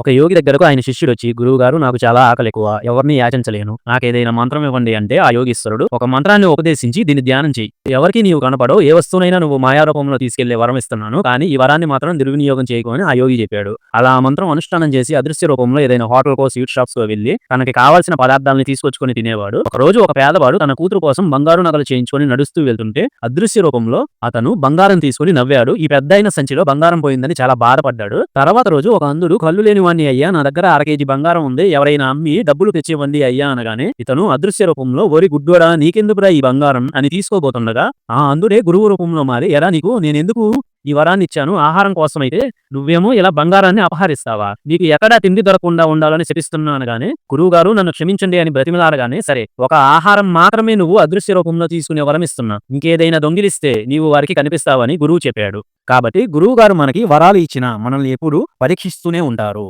ఒక యోగి దగ్గరకు ఆయన శిష్యుడు వచ్చి గురువు గారు నాకు చాలా ఆకలి ఎక్కువ. ఎవరిని యాచించలేను. నాకేదైనా మంత్రం ఇవ్వండి అంటే ఆ యోగీశ్వరుడు ఒక మంత్రాన్ని ఉపదేశించి దీన్ని ధ్యానం చేయి ఎవరికి నీవు కనపడో ఏ వస్తువునైనా నువ్వు మాయారూపంలో తీసుకెళ్ళే వరం ఇస్తున్నాను. కానీ ఈ వరాన్ని మాత్రం దుర్వినియోగం చేయకుని ఆ యోగి చెప్పాడు. అలా ఆ మంత్రం అనుష్ఠానం చేసి అదృశ్య రూపంలో ఏదైనా హోటల్ కో స్వీట్ షాప్స్ కో వెళ్ళి తనకి కావాల్సిన పదార్థాలను తీసుకొచ్చుకొని తినేవాడు. ఒక రోజు ఒక పేదవాడు తన కూతురు కోసం బంగారు నగలు చేయించుకొని నడుస్తూ వెళ్తుంటే అదృశ్య రూపంలో అతను బంగారం తీసుకుని నవ్వాడు. ఈ పెద్ద సంచిలో బంగారం పోయిందని చాలా బాధపడ్డాడు. తర్వాత రోజు ఒక అందుడు కళ్ళు లేని వాణ్ణి అయ్యా? నా దగ్గర అర కేజీ బంగారం ఉంది. ఎవరైనా అమ్మి డబ్బులు తెచ్చేవండి అయ్యా అనగానే ఇతను అదృశ్య రూపంలో ఓరి గుడ్డోడా నీకెందుకురా ఈ బంగారం? అని తీసుకోబోతుండగా ఆ అంధుడే గురువు రూపంలో మారి. ఎరా నీకు? నేనెందుకు ఈ వరాన్ని ఇచ్చాను? ఆహారం కోసమైతే నువ్వేమో ఇలా బంగారాన్ని అపహరిస్తావా? నీకు ఎక్కడా తిండి దొరకకుండా ఉండాలని శపిస్తున్నాను అనగానే గురువు గారు నన్ను క్షమించండి అని బ్రతిమలాడగానే సరే ఒక ఆహారం మాత్రమే నువ్వు అదృశ్య రూపంలో తీసుకునే వరం ఇస్తున్నా ఇంకేదైనా దొంగిలిస్తే నీవు వారికి కనిపిస్తావని గురువు చెప్పాడు. కాబట్టి గురువు గారు మనకి వరాలు ఇచ్చిన మనల్ని ఎప్పుడు పరీక్షిస్తూనే ఉంటారు.